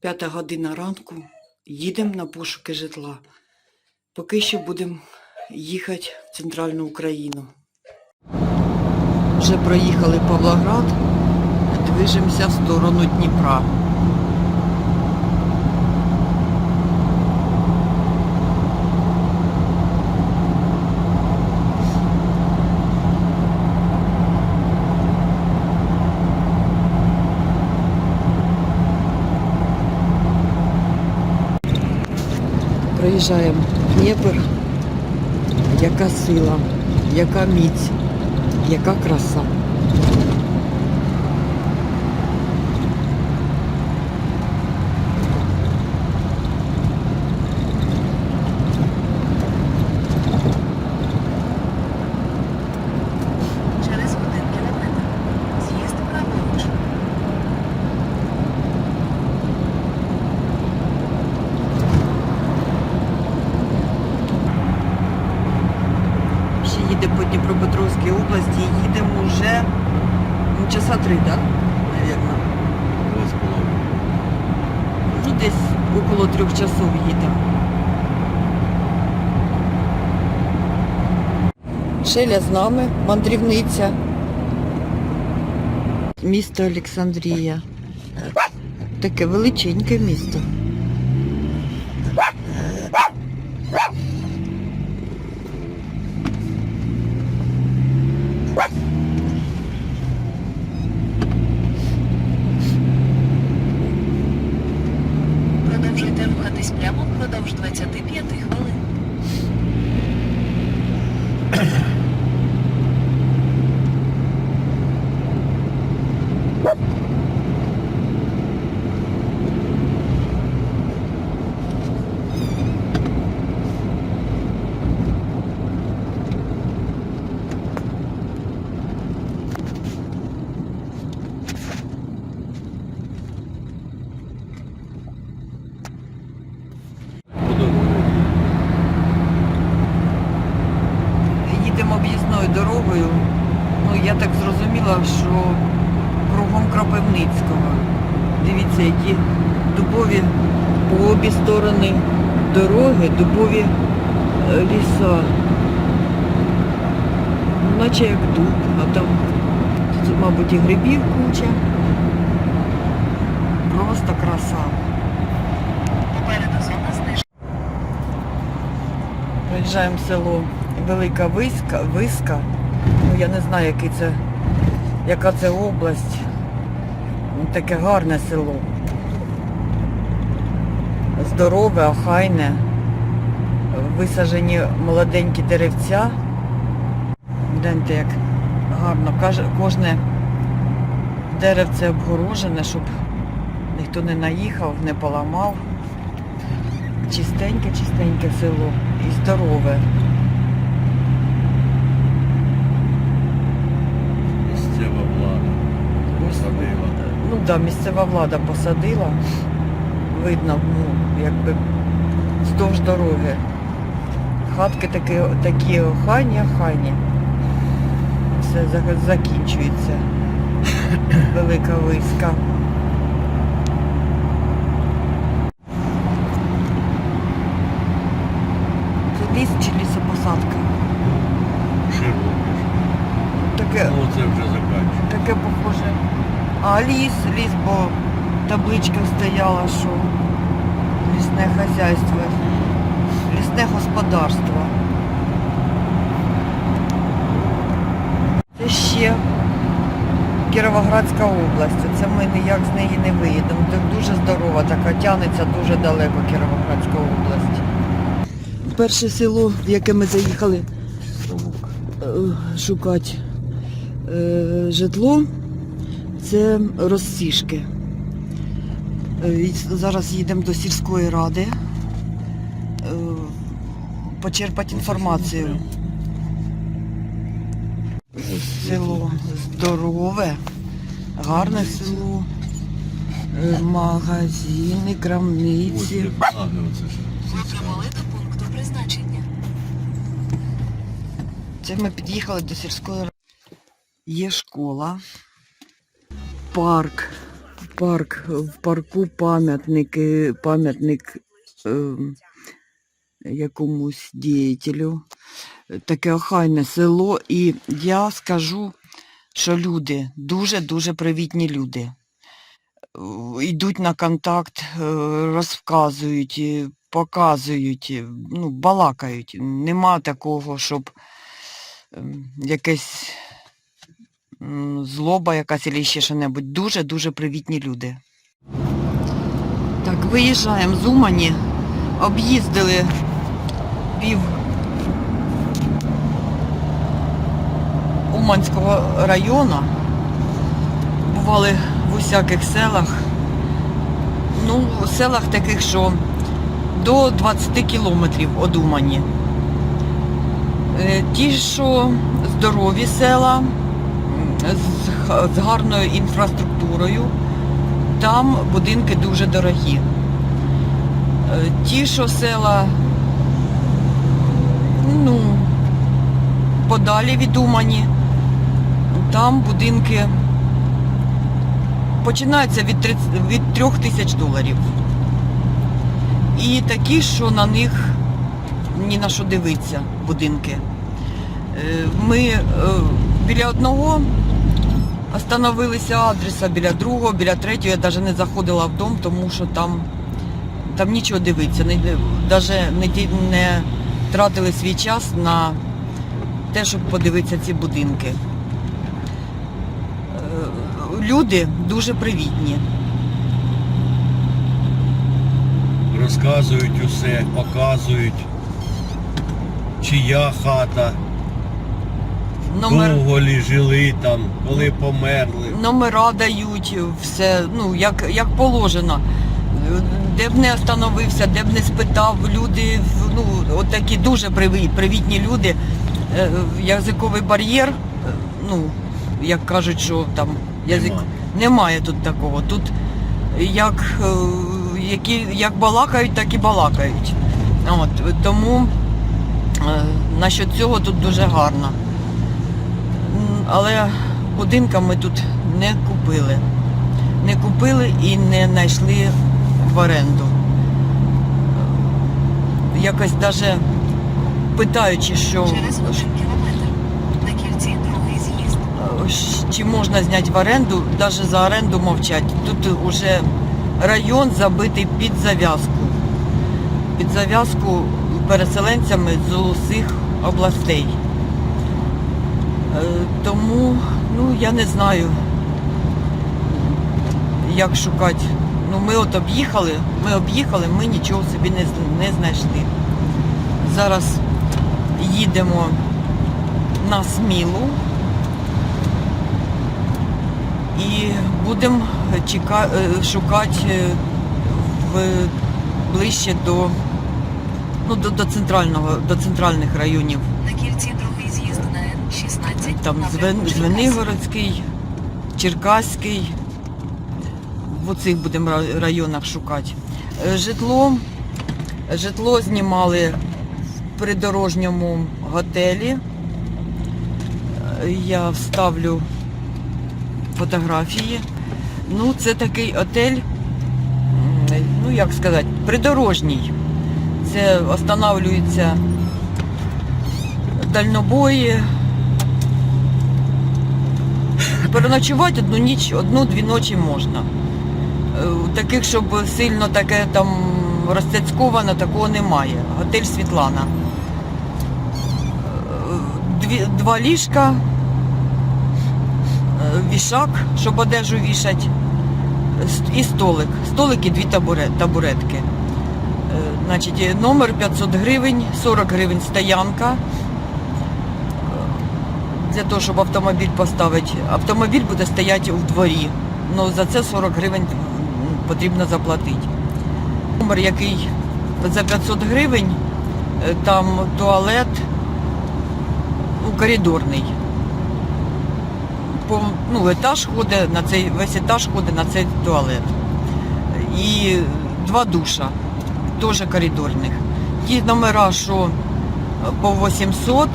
П'ята година ранку. Їдемо на пошуки житла. Поки що будемо їхати в центральну Україну. Вже проїхали Павлоград, движемося в сторону Дніпра. Проїжджаємо Дніпр. Яка сила, яка міць, яка краса. Через один кілометр. З'їзд праворуч. Ще їде по Дніпропетровській області, ну, часа три, так? Навірно. Два з половиною. Ну, десь около трьох часов їдемо. Шеля з нами, мандрівниця. Місто Олександрія. Таке величеньке місто. Їдемо об'їзною дорогою. Ну, я так зрозуміла, що кругом Кропивницького. Дивіться, які дубові по обі сторони дороги, дубові е, ліса. Наче як дуб, а там, тут, мабуть, і грибів куча. Просто краса. Попереду зона знижки. Проїжджаємо село Велика Виска, Виска. Ну, я не знаю, який це, яка це область. Ну, Таке гарне село. Здорове, охайне. Висаджені молоденькі деревця. Гляньте, як гарно. Кожне деревце обгорожене, щоб ніхто не наїхав, не поламав. Чистеньке, чистеньке село і здорове. Місцева влада. Посадила. Ну так, да, місцева влада посадила. Видно, ну, якби вздовж дороги. Хатки такі, такі хані, хані. Все закінчується. Велика виска. Це ліс чи лісопосадка? Широке. Таке Ну це вже заканчує. Таке похоже. А ліс, ліс, бо табличка стояла, що лісне хазяйство, лісне господарство. Це ще Кіровоградська область. Це ми ніяк з неї не виїдемо. Це дуже здорова, така тягнеться дуже далеко Кіровоградська область. Перше село, в яке ми заїхали е, шукати е, житло, це розсішки. Е, Зараз їдемо до сільської ради е, почерпати інформацію. Село здорове, гарне село, е, магазини, крамниці. прибули до пункту призначення. Це ми під'їхали до сільської ради. Є школа, парк парк, в парку пам'ятник, е, пам'ятник е, якомусь діятелю. Таке охайне село. І я скажу, що люди, дуже-дуже привітні люди. Йдуть на контакт, е, розказують, е, показують, е, ну, балакають. Нема такого, щоб ем, якесь злоба якась або ще що-небудь. Дуже-дуже привітні люди. Так, виїжджаємо з Умані, об'їздили пів Уманського району. Бували в усяких селах. Ну, в селах таких, що до 20 кілометрів від Умані. Е, Ті, що здорові села, з, з гарною інфраструктурою, там будинки дуже дорогі. Е, Ті, що села, ну, подалі від Умані, там будинки починаються від, 30, від 3 тисяч доларів. І такі, що на них ні на що дивиться будинки. Е, Ми е, біля одного остановилися адреса, біля другого, біля третього. Я навіть не заходила в дом, тому що там, там нічого дивитися. Навіть не, не тратили свій час на те, щоб подивитися ці будинки. Е, Люди дуже привітні. Розказують усе, показують, чия хата, Номер... довго лі жили там, коли померли. номера дають, все, ну, як, як положено. Де б не остановився, де б не спитав, люди, ну, от такі дуже приві- привітні люди. Е, Язиковий бар'єр, е, ну, як кажуть, що там язик. Нема. Немає тут такого. Тут як, е, які, як балакають, так і балакають. От, тому насчет цього тут дуже гарно. Але будинка ми тут не купили. Не купили і не знайшли в оренду. Якось навіть питаючи, що Через На кільці другий з'їзд. чи можна зняти в оренду, навіть за оренду мовчать. Тут вже район забитий під зав'язку. Під зав'язку переселенцями з усіх областей. Е, Тому, ну, я не знаю, як шукати. Ну, ми от об'їхали, ми об'їхали, ми нічого собі не, не знайшли. Зараз їдемо на Смілу і будемо е, шукати е, в... ближче до, ну, до, до, центрального, до центральних районів. Там. Звенигородський, Черкаський. В оцих будемо районах шукати. Е, Житло, житло знімали в придорожньому готелі. Е, Я вставлю фотографії. Ну, це такий отель, ну як сказати, придорожній. Це останавливаються дальнобої, переночувати одну ніч, одну-дві ночі можна. Е, Таких, щоб сильно таке там розцяцьковано, такого немає. Готель Світлана. Е, Дві, два ліжка, е, вішак, щоб одежу вішать, с- і столик. Столик і дві табуре- табуретки. Значить, номер 500 гривень, 40 гривень стоянка для того, щоб автомобіль поставити. Автомобіль буде стояти у дворі. Ну за це 40 гривень потрібно заплатити. Номер, який за 500 гривень, е, там туалет, ну, коридорний. По, ну, етаж ходить на цей, весь етаж ходить на цей туалет. І два душа, теж коридорних. Ті номера, що по 800, е,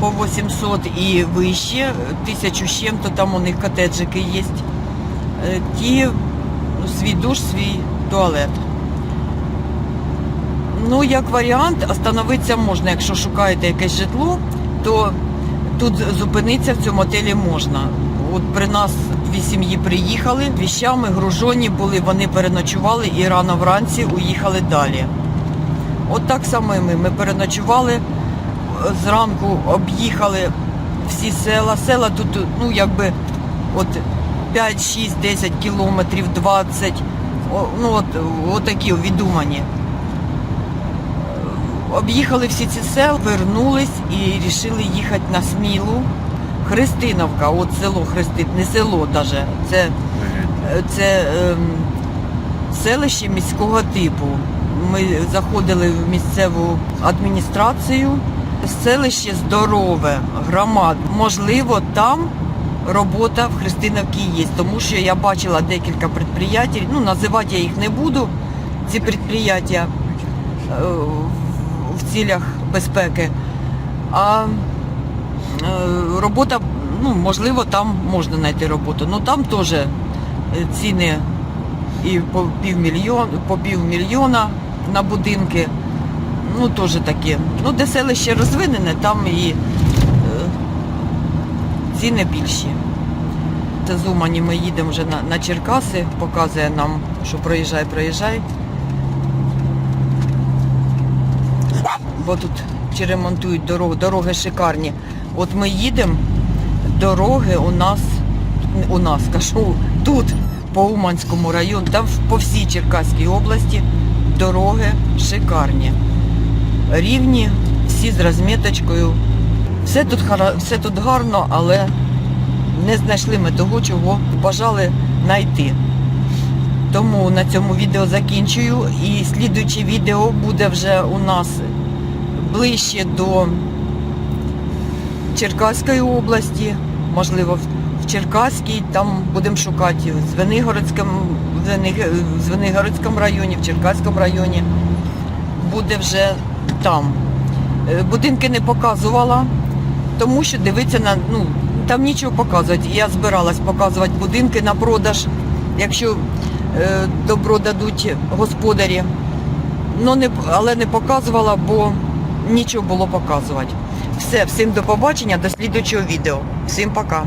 по 800 і вище, тисячу з чим-то там у них котеджики є. е, ті ну, свій душ, свій туалет. Ну, як варіант, остановитися можна, якщо шукаєте якесь житло, то тут зупинитися в цьому отелі можна. От при нас дві сім'ї приїхали, віщами гружені були, вони переночували і рано вранці уїхали далі. От так само і ми. Ми переночували, е, зранку об'їхали всі села. Села тут, ну якби от 5, 6, 10 кілометрів, 20. О, ну от, от такі відумані. Об'їхали всі ці села, вернулись і вирішили їхати на Смілу. Христиновка, от село Христин, не село даже, це це ем, селище міського типу. Ми заходили в місцеву адміністрацію. Селище здорове, громад. Можливо, там робота в Христиновці є, тому що я бачила декілька підприємств, ну називати я їх не буду, ці підприємства е, в- цілях безпеки. А е, робота, ну, можливо, там можна знайти роботу. Ну там теж е, ціни і по півмільйон, по півмільйона на будинки. Ну, теж такі. Ну, де селище розвинене, там і е, ціни більші. Це з Умані ми їдемо вже на, на Черкаси, показує нам, що проїжджай, проїжджай. Бо тут чи ремонтують дорогу, дороги шикарні. От ми їдемо, дороги у нас, у нас, кажу, тут, по Уманському району, там по всій Черкаській області дороги шикарні. Рівні, всі з розміточкою. Все тут, все тут гарно, але не знайшли ми того, чого бажали знайти. Тому на цьому відео закінчую. І слідуюче відео буде вже у нас ближче до Черкаської області, можливо, в- Черкаській, там будемо шукати в Звенигородському, в Звенигородському районі, в Черкаському районі. Буде вже там. Е, Будинки не показувала, тому що дивиться на, ну, там нічого показувати. Я збиралась показувати будинки на продаж, якщо е, добро дадуть господарі. Ну, не, але не показувала, бо нічого було показувати. Все, всім до побачення, до слідуючого відео. Всім пока.